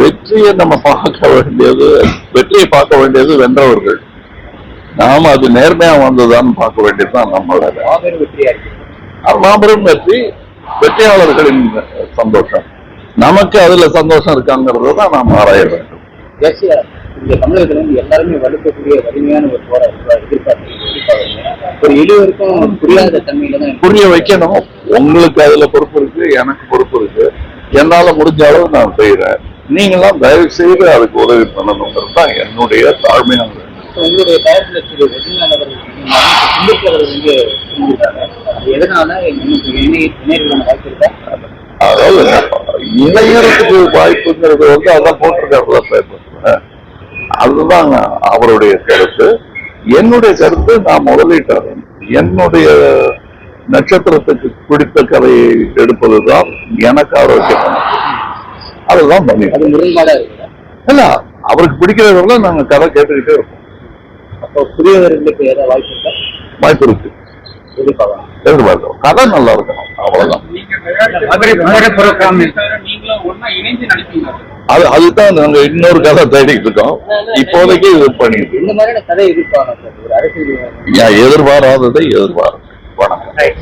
வெற்றியை நம்ம பார்க்க வேண்டியது வெற்றியை பார்க்க வேண்டியது வென்றவர்கள். நாம அது நேர்மையா வந்ததான்னு பார்க்க வேண்டியதுதான் நம்ம வேலை. மாபெரும் வெற்றி வெற்றியாளர்களின் சந்தோஷம். நமக்கு அதுல சந்தோஷம் இருக்காங்கிறத தான் நாம் ஆராய வேண்டும். இங்க தமிழகத்துல வந்து எல்லாருமே வலுக்கக்கூடிய வலிமையான ஒரு போரா எதிர்பார்ப்பு எதிர்பார்க்குறீங்க ஒரு இழுவருக்கும் புரியாத தன்மையில தான் புரிய வைக்கணும். உங்களுக்கு அதுல பொறுப்பு இருக்கு எனக்கு பொறுப்பு இருக்கு. என்னால முடிஞ்ச அளவு நான் செய்யறேன் நீங்களாம் தயவு செய்து அதுக்கு உதவி பண்ணணுங்கிறது தான் என்னுடைய தாழ்மையான. உங்களுடைய தயாரிப்புல திரு அதாவது இணையறதுக்கு வாய்ப்புங்கிறது வந்து அதான் போட்டிருக்காருல பேப்பர்ல அதுதான் அவருடைய கருத்து. என்னுடைய கருத்து நான் முதலீட்டாளர். என்னுடைய நட்சத்திரத்துக்கு பிடித்த கதையை எடுப்பதுதான் எனக்கு ஆரோக்கியம் அதுதான் பண்ணிடுறோம் அது முரண்பாடா இல்ல அவருக்கு பிடிக்கிறவர்கள நாங்க கதை கேட்டுக்கிட்டே இருப்போம். அப்போ புதியவர்களுக்கு ஏதாவது வாய்ப்பு இருக்கா? வாய்ப்பு இருக்கு. எதிர்பார்க்கலாம் கதை நல்லா இருக்கணும். அவ்வளவுதான். அது அதுதான் நாங்க இன்னொரு கதை தேடிட்டு இருக்கோம். இப்போதைக்கு இது பண்ணிட்டு இருக்கோம். இந்த மாதிரியான கதை அரசியல் எதிர்பாராததை எதிர்பார்க்க வணக்கம். ரைட்